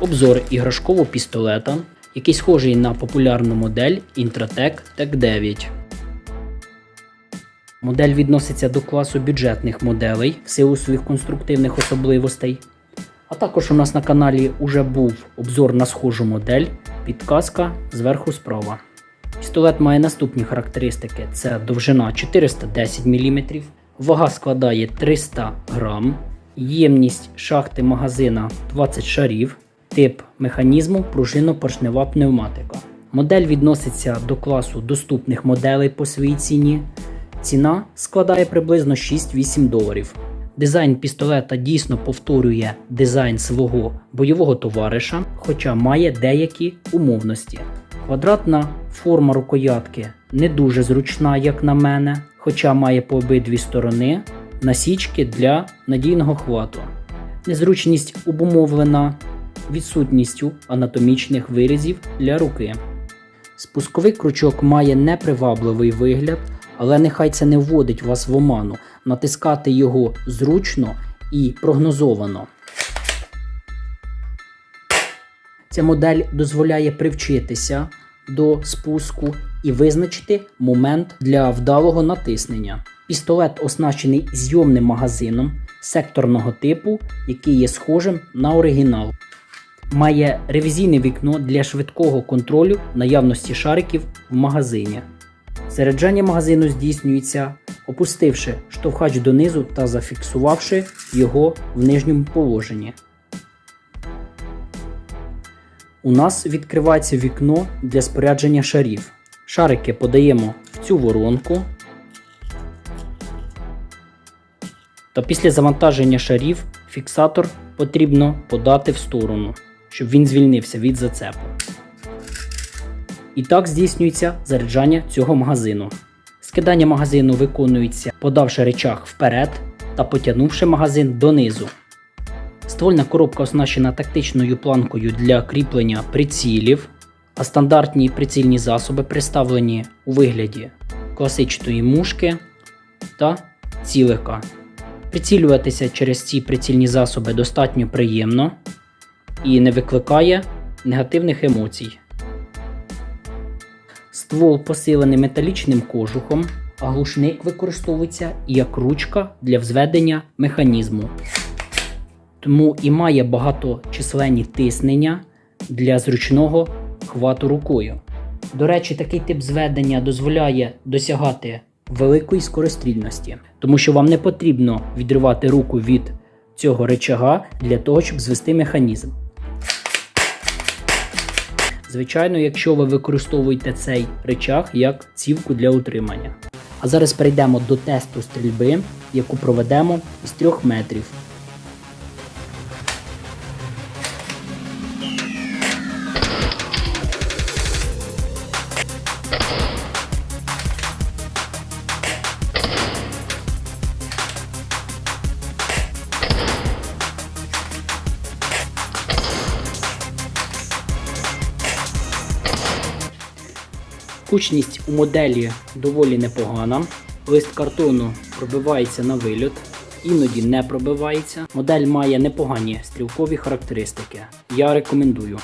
Обзор іграшкового пістолета, який схожий на популярну модель Intratec Tec 9. Модель відноситься до класу бюджетних моделей в силу своїх конструктивних особливостей. А також у нас на каналі вже був обзор на схожу модель, підказка зверху справа. Пістолет має наступні характеристики: це довжина 410 мм, вага складає 300 грам, ємність шахти магазина 20 шарів, тип механізму пружинно-поршнева пневматика. Модель відноситься до класу доступних моделей по своїй ціні. Ціна складає приблизно 6-8 доларів. Дизайн пістолета дійсно повторює дизайн свого бойового товариша, хоча має деякі умовності. Квадратна форма рукоятки не дуже зручна, як на мене, хоча має по обидві сторони насічки для надійного хвату. Незручність обумовлена відсутністю анатомічних вирізів для руки. Спусковий крючок має непривабливий вигляд, але нехай це не вводить вас в оману. Натискати його зручно і прогнозовано. Ця модель дозволяє привчитися до спуску і визначити момент для вдалого натиснення. Пістолет оснащений зйомним магазином секторного типу, який є схожим на оригінал. Має ревізійне вікно для швидкого контролю наявності шариків в магазині. Заряджання магазину здійснюється, опустивши штовхач донизу та зафіксувавши його в нижньому положенні. У нас відкривається вікно для спорядження шарів. Шарики подаємо в цю воронку. Та після завантаження шарів фіксатор потрібно подати в сторону, щоб він звільнився від зацепу. І так здійснюється заряджання цього магазину. Скидання магазину виконується, подавши речах вперед та потягнувши магазин донизу. Ствольна коробка оснащена тактичною планкою для кріплення прицілів, а стандартні прицільні засоби представлені у вигляді класичної мушки та цілика. Прицілюватися через ці прицільні засоби достатньо приємно і не викликає негативних емоцій. Ствол посилений металічним кожухом, а глушник використовується як ручка для взведення механізму. Тому і має багаточисленні тиснення для зручного хвату рукою. До речі, такий тип зведення дозволяє досягати великої скорострільності, тому що вам не потрібно відривати руку від цього речага для того, щоб звести механізм. Звичайно, якщо ви використовуєте цей речах як цівку для утримання. А зараз перейдемо до тесту стрільби, яку проведемо із 3 метрів. Кучність у моделі доволі непогана. Лист картону пробивається на вильот, іноді не пробивається. Модель має непогані стрілкові характеристики. Я рекомендую.